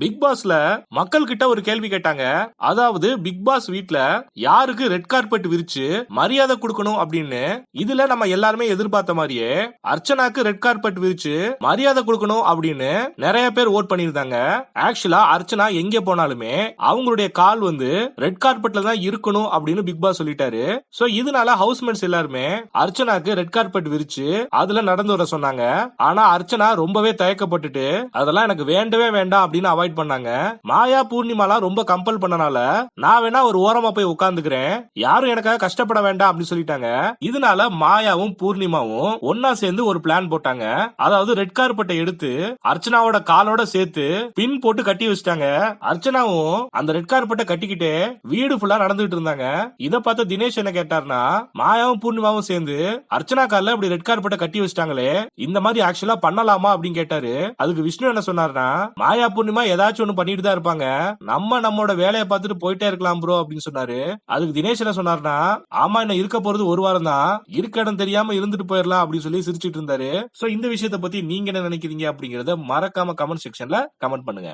Big பாஸ்ல மக்கள் கிட்ட ஒரு கேள்வி கேட்டாங்க. அதாவது பிக் பாஸ் வீட்ல யாருக்கு ரெட் கார்பெட் விரிச்சு மரியாதை கொடுக்கணும் அப்படின்னு இதுல நம்ம எல்லாருமே எதிர்பார்த்த மாதிரியே அர்ச்சனாக்கு ரெட் கார்பெட் விரிச்சு மரியாதை கொடுக்கணும் அப்படின்னு நிறைய பேர் ஓட் பண்ணியிருந்தாங்க. ஆக்சுவலா அர்ச்சனா எங்க போனாலுமே அவங்களுடைய கால் வந்து ரெட் கார்பெட்ல தான் இருக்கணும் அப்படின்னு பிக் பாஸ் சொல்லிட்டாரு. சோ இதனால ஹவுஸ்மேட்ஸ் எல்லாருமே அர்ச்சனாக்கு ரெட் கார்பெட் விரிச்சு அதுல நடந்து வர சொன்னாங்க. ஆனா அர்ச்சனா ரொம்பவே தயக்கப்பட்டுட்டு அதெல்லாம் எனக்கு வேண்டவே வேண்டாம் அப்படின்னு அவாய்ட் பண்ணாங்க. மாயா பூர்ணிமாலாம் ரொம்ப கம்பல் பண்ணனால நான் வேணா ஒரு ஓரமா போய் உட்கார்ந்துக்கிறேன். யாரும் எனக்காக கஷ்டப்பட வேண்டாம் அப்படின்னு சொல்லிட்டாங்க. இதனால மாயாவும் பூர்ணிமாவும் ஒன்னா சேர்ந்து ஒரு பிளான் போட்டாங்க. அதாவது ரெட் கார்பெட்டை எடுத்து அர்ச்சனாவோட காலோட சேர்த்து பின் போட்டு கட்டி வச்சிட்டாங்க. அர்ச்சனாவும் அந்த ரெட் கார்பெட்டை கட்டிக்கிட்டு வீடு ஃபுல்லா நடந்துட்டு இருந்தாங்க. இத பார்த்து தினேஷ் என்ன கேட்டாருன்னா மாயாவும் பூர்ணிமாவும் சேர்ந்து அர்ச்சனா கால்ல இப்படி ரெட் கார்பெட்டை கட்டி வச்சிட்டாங்களே இந்த மாதிரி ஆக்சுவலா பண்ணலாமா அப்படின்னு கேட்டாரு. அதுக்கு விஷ்ணு என்ன சொன்னாருன்னா மாயா பூர்ணிமா ஏதாச்சும் ஒண்ணு பண்ணிட்டு தான் இருப்பாங்க. நம்ம நம்மளோட வேலையை பார்த்துட்டு போயிட்டே இருக்கலாம் ப்ரோ அப்படின்னு சொன்னாரு. அதுக்கு தினேஷ் என்ன சொன்னாருன்னா ஆமா என்ன இருக்க போறது ஒரு வாரம் தான். இருக்க இடம் தெரியாம இருந்துட்டு போயிடலாம் அப்படின்னு சொல்லி சிரிச்சிட்டு இருந்தாரு. சோ இந்த விஷயத்தை பத்தி நீங்க என்ன நினைக்கிறீங்க அப்படிங்கறத மறக்காம கமெண்ட் செக்ஷன்ல கமெண்ட் பண்ணுங்க.